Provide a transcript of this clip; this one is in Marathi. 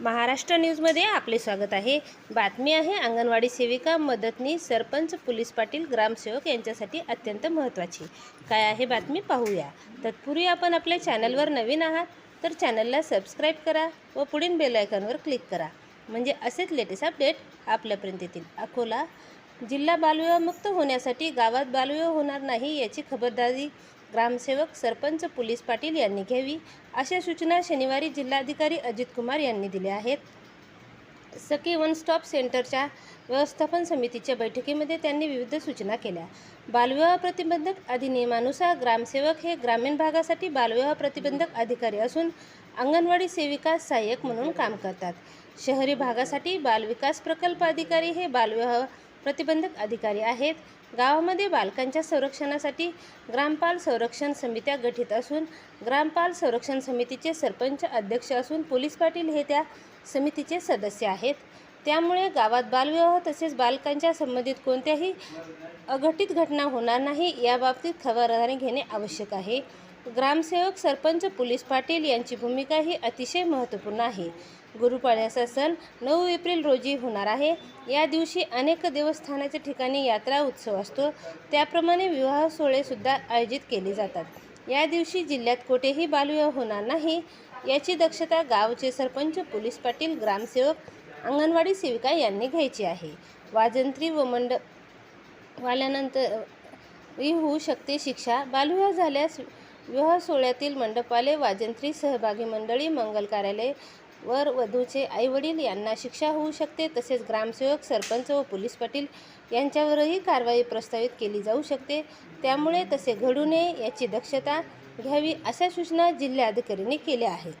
महाराष्ट्र न्यूजमध्ये आपले स्वागत आहे. बातमी आहे अंगणवाडी सेविका मदतनीस सरपंच पोलीस पाटील ग्रामसेवक यांच्यासाठी अत्यंत महत्त्वाची. काय आहे बातमी पाहूया. तत्पूर्वी आपण आपल्या चॅनलवर नवीन आहात तर चॅनलला सबस्क्राईब करा व पुढील बेलायकॉनवर क्लिक करा. म्हणजे असेच लेटेस्ट अपडेट आपल्यापर्यंत येतील. अकोला जिल्हा बालविवाहमुक्त होण्यासाठी गावात बालविवाह होणार नाही याची खबरदारी ग्रामसेवक सरपंच पोलीस पाटील यांनी घ्यावी अशा सूचना शनिवारी जिल्हाधिकारी अजित कुमार यांनी दिल्या आहेत. सखी वन स्टॉप सेंटरच्या व्यवस्थापन समितीच्या बैठकीमध्ये त्यांनी विविध सूचना केल्या. बालविवाह प्रतिबंधक अधिनियमानुसार ग्रामसेवक हे ग्रामीण भागासाठी बालविवाह प्रतिबंधक अधिकारी असून अंगणवाडी सेविका सहाय्यक म्हणून काम करतात. शहरी भागासाठी बालविकास प्रकल्प अधिकारी हे बालविवाह प्रतिबंधक अधिकारी आहेत. गावामध्ये बालकांच्या संरक्षणासाठी ग्रामपाल संरक्षण समित्या गठीत असून ग्रामपाल संरक्षण समितीचे सरपंच अध्यक्ष असून पोलीस पाटील हे त्या समितीचे सदस्य आहेत. त्यामुळे गावात बालविवाह तसेच बालकांच्या संबंधित कोणत्याही अघटित घटना होणार नाही याबाबतीत खबरदारी घेणे आवश्यक आहे. ग्रामसेवक सरपंच पोलीस पाटील यांची भूमिका ही अतिशय महत्त्वपूर्ण आहे. गुरुपाड्याचा सण नऊ एप्रिल रोजी होणार आहे. या दिवशी अनेक देवस्थानाच्या ठिकाणी यात्रा उत्सव असतो. त्याप्रमाणे विवाह सोहळेसुद्धा आयोजित केले जातात. या दिवशी जिल्ह्यात कुठेही बालविवाह होणार नाही. याची दक्षता गावचे सरपंच पोलीस पाटील ग्रामसेवक अंगणवाडी सेविका यांनी घ्यायची आहे. वाजंत्री व मंड वाल्यानंतर ही होऊ शकते शिक्षा. बालविवाह झाल्यास विवाह सोहळ्यातील मंडपाले वाजंत्री सहभागी मंडळी मंगल कार्यालय वर वधूचे आईवडील यांना शिक्षा होऊ शकते तसेच ग्रामसेवक सरपंच व पोलीस पाटील यांच्यावरही कारवाई प्रस्तावित केली जाऊ शकते. त्यामुळे तसे घडू नये याची दक्षता घ्यावी अशा सूचना जिल्हाधिकाऱ्यांनी केल्या आहेत.